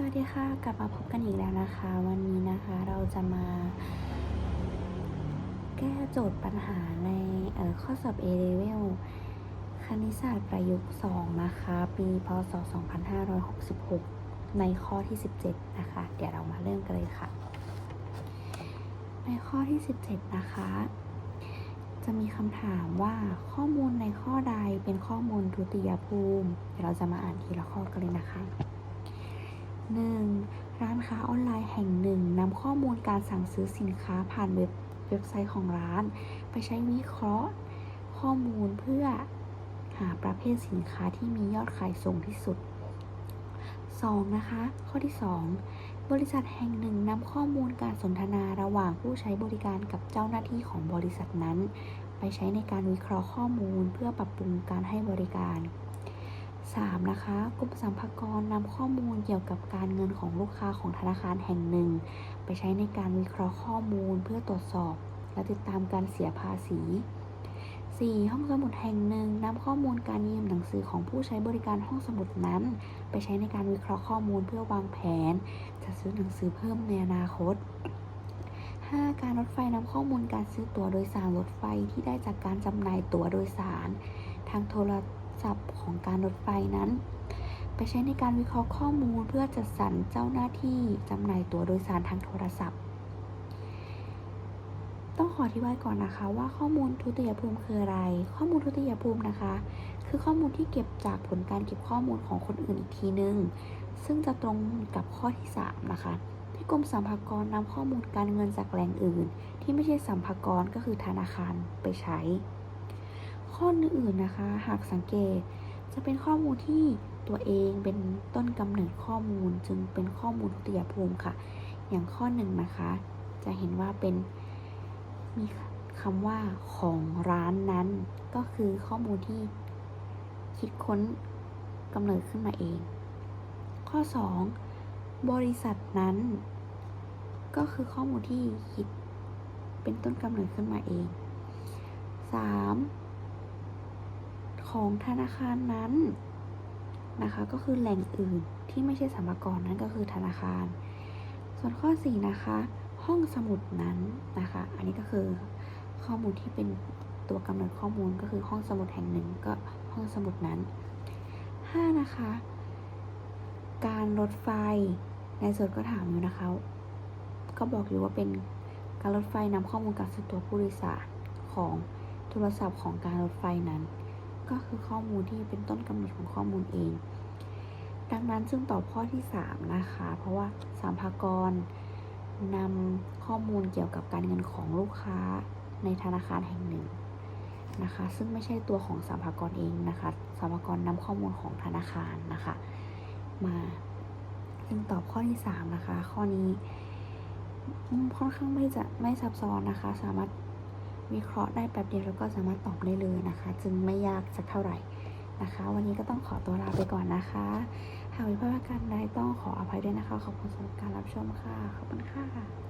สวัสดีค่ะ กลับมาพบกันอีกแล้วนะคะ วันนี้นะคะเราจะมา แก้โจทย์ปัญหาในข้อสอบ A level คณิตศาสตร์ประยุกต์ 2 นะคะ ปีพศ 2566 ในข้อที่ 17 นะคะ เดี๋ยวเรามาเริ่มกันเลยค่ะ ในข้อที่ 17 นะคะ จะมีคำถามว่าข้อมูลในข้อใดเป็นข้อมูลทุติยภูมิ เดี๋ยวเราจะมาอ่านทีละข้อกันเลยนะคะ 1. ร้านค้าออนไลน์แห่งหนึ่งนำข้อมูลการสั่งซื้อสินค้าผ่านเว็บเว็บไซต์ของร้าน ไปใช้วิเคราะห์ข้อมูลเพื่อหาประเภทสินค้าที่มียอดขายสูงที่สุด 2. นะคะ ข้อที่ 2 บริษัทแห่งหนึ่งนำข้อมูลการสนทนาระหว่างผู้ใช้บริการกับเจ้าหน้าที่ของบริษัทนั้น ไปใช้ในการวิเคราะห์ข้อมูลเพื่อปรับปรุงการให้บริการ 3. นะคะกรมสรรพากรนำข้อมูลเกี่ยวกับการเงินของลูกค้าของธนาคารแห่งหนึ่ง ไปใช้ในการวิเคราะห์ข้อมูลเพื่อตรวจสอบ และติดตามการเสียภาษี 4. ห้องสมุดแห่งหนึ่งนำข้อมูลการยืมหนังสือของผู้ใช้บริการห้องสมุดนั้น ไปใช้ในการวิเคราะห์ข้อมูลเพื่อวางแผนจะซื้อหนังสือเพิ่มในอนาคต 5. การรถไฟนำข้อมูลการซื้อตั๋วโดยสารรถไฟที่ได้จากการจำหน่ายตั๋วโดยสาร ทางโทร ศัพท์ของการรถไฟนั้น ไปใช้ในการวิเคราะห์ข้อมูลเพื่อจัดสรรเจ้าหน้าที่จำหน่ายตั๋วโดยสารทางโทรศัพท์ ต้องขออธิบายก่อนนะคะว่าข้อมูลทุติยภูมิคืออะไร ข้อมูลทุติยภูมินะคะ คือข้อมูลที่เก็บจากผลการเก็บข้อมูลของคนอื่นอีกทีนึง ซึ่งจะตรงกับข้อที่3นะคะที่กรมสรรพากรนำข้อมูลการเงินจากแหล่งอื่น ที่ไม่ใช่สรรพากรก็คือธนาคารไปใช้ ข้ออื่นๆนะคะ หากสังเกตจะเป็นข้อมูลที่ตัวเองเป็นต้นกำเนิดข้อมูลจึงเป็นข้อมูลทุติยภูมิค่ะ อย่างข้อหนึ่งนะคะ จะเห็นว่าเป็นมีคำว่าของร้านนั้น ก็คือข้อมูลที่คิดค้นกำเนิดขึ้นมาเอง ข้อ 2 บริษัทนั้น ก็คือข้อมูลที่คิดเป็นต้นกำเนิดขึ้นมาเอง 3. ของธนาคารนั้นนะคะ ก็คือแหล่งอื่นที่ไม่ใช่สรรพากรนั่นก็คือธนาคาร ส่วนข้อ 4 นะคะ ห้องสมุดนั้นนะคะ อันนี้ก็คือข้อมูลที่เป็นตัวกำเนิดข้อมูลก็คือห้องสมุดแห่งหนึ่งก็ห้องสมุดนั้น 5 นะคะ การรถไฟในส่วนก็ถามอยู่นะคะ ก็บอกอยู่ว่าเป็นการรถไฟนำข้อมูลการซื้อตั๋วผู้โดยสารของโทรศัพท์ของการรถไฟนั้น ก็คือข้อมูลที่เป็นต้นกำเนิดของข้อมูลเอง ดังนั้นจึงตอบข้อที่ 3 นะคะ เพราะว่าสามพากรนำข้อมูลเกี่ยวกับการเงินของลูกค้าในธนาคารแห่งหนึ่งนะคะ ซึ่งไม่ใช่ตัวของสามพากรเองนะคะสามพากรนำข้อมูลของธนาคารนะคะ มาจึงตอบข้อที่ 3 นะคะ ข้อนี้ค่อนข้างไม่จะไม่ซับซ้อนนะคะ สามารถ วิเคราะห์ได้แป๊บเดียวแล้วก็สามารถตอบได้เลยนะคะ จึงไม่ยากสักเท่าไหร่นะคะ วันนี้ก็ต้องขอตัวลาไปก่อนนะคะ หากมีพลาดประการใดต้องขออภัยด้วยนะคะ ขอบคุณสำหรับการรับชมค่ะ ขอบคุณค่ะ